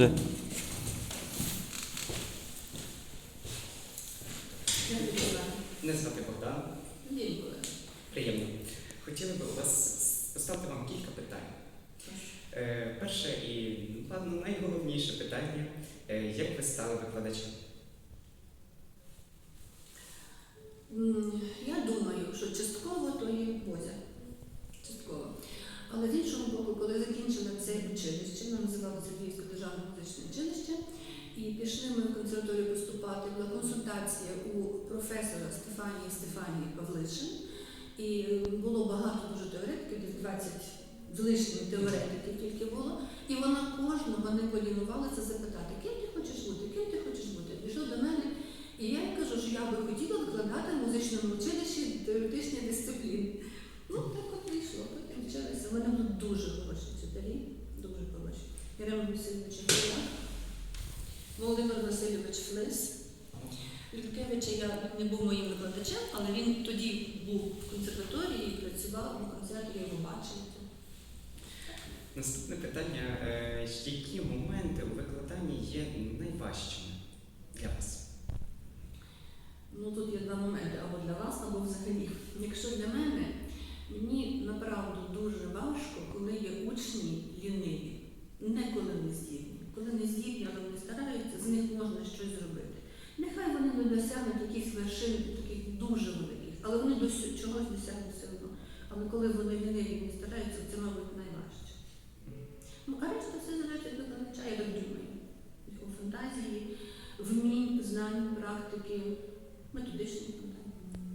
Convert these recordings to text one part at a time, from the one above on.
буде. Не звати Богдан. Дякую. Приємно. Хотіли б у вас поставити вам кілька питань. Е, перше і напевно, найголовніше питання е, як ви стали викладачем? Я думаю, що частково то є Бозя. Училище, воно називалося Львівське державне музичне училище, і пішли ми в консерваторію поступати, була консультація у професора Стефанії Стефанії Павлишин. І було багато дуже теоретиків, десь 20 з лишнім теоретиків тільки було. І вона кожного не полінувалася запитати, ким ти хочеш бути, ким ти хочеш бути. Пішов до мене, і я їй кажу, що я би хотіла викладати в музичному училищі Ірина Васильович Володимир Васильович Флис. Люткевича я не був моїм викладачем, але він тоді був в консерваторії і працював на концерті, я його бачила. Наступне питання: Е, які моменти у викладанні є найважчими для вас? Ну тут є два моменти або для вас, або взагалі. Якщо для мене, мені направду дуже важко, коли є учні ліниві, не коли не здібні. Коли не здібні, але вони стараються, з них можна щось зробити. Нехай вони не досягнуть якихось вершин, таких дуже великих, але вони до чогось досягнуть все одно. Але коли вони ліниві не стараються, це, мабуть, найважче. Ну, а решта все залежить від викладача, я так думаю. Його фантазії, вмінь, знань, практики, методичні фантазії.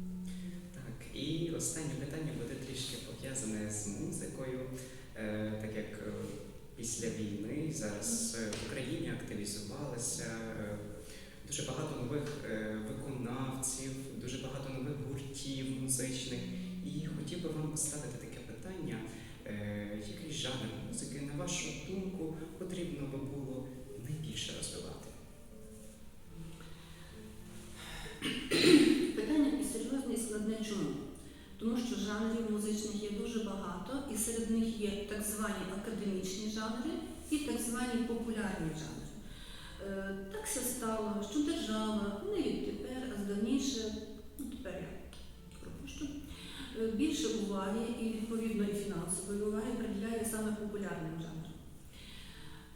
Так, і останнє питання буде трішки пов'язане з музикою, Е, так як е, після війни зараз е, в Україні активізувалося е, дуже багато нових е, виконавців, дуже багато нових гуртів музичних. І хотів би вам поставити таке питання, який жанр музики, на вашу думку, потрібно би було жанрів музичних є дуже багато, і серед них є так звані академічні жанри і так звані популярні жанри. Е, так все стало, що держава не відтепер, а здавніше, ну тепер я пропущу, е, більше уваги і відповідно і фінансової уваги приділяє саме популярним жанрам.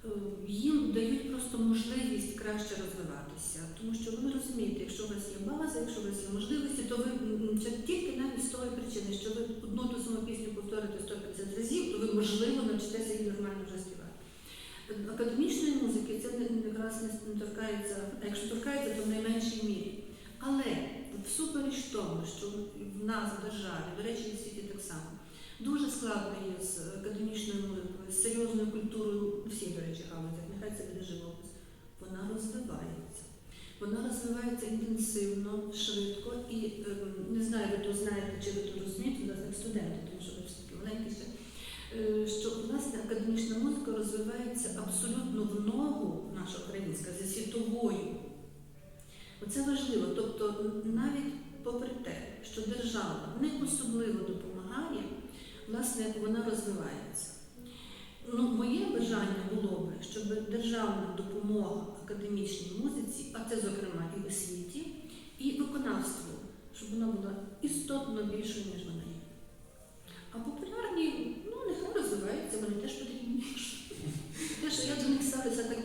Е, Їм дають просто можливість краще розвиватися, тому що ви розумієте, якщо у вас є база, якщо у вас є можливості, то ви це тільки навіть з тої причини, що ви одну ту саму пісню повторите 150 разів, то ви можливо навчитеся її нормально вже співати. Академічної музики це якраз не торкається, а якщо торкається, то в найменшій мірі. Але всупереч тому, що в нас в державі, до речі, в світі так само, дуже складно є з академічною музикою, всі, до речі, галузях, нехай це буде живопис. Вона розвивається. Вона розвивається інтенсивно, швидко і ем, не знаю, ви то знаєте, чи ви то розумієте, власне, студенти, тому що ви ж такі маленькі ще. е, Що власне академічна музика розвивається абсолютно в ногу, наша українська, зі світовою. Оце важливо. Тобто, навіть попри те, що держава не особливо допомагає, власне, вона розвивається. Ну, моє бажання було би, щоб державна допомога академічній музиці, а це, зокрема, і освіті, і виконавству, щоб вона була істотно більшою, ніж вона є. А популярні, ну, нехай розвиваються, вони теж потрібні. Те, що я до них ставлюся так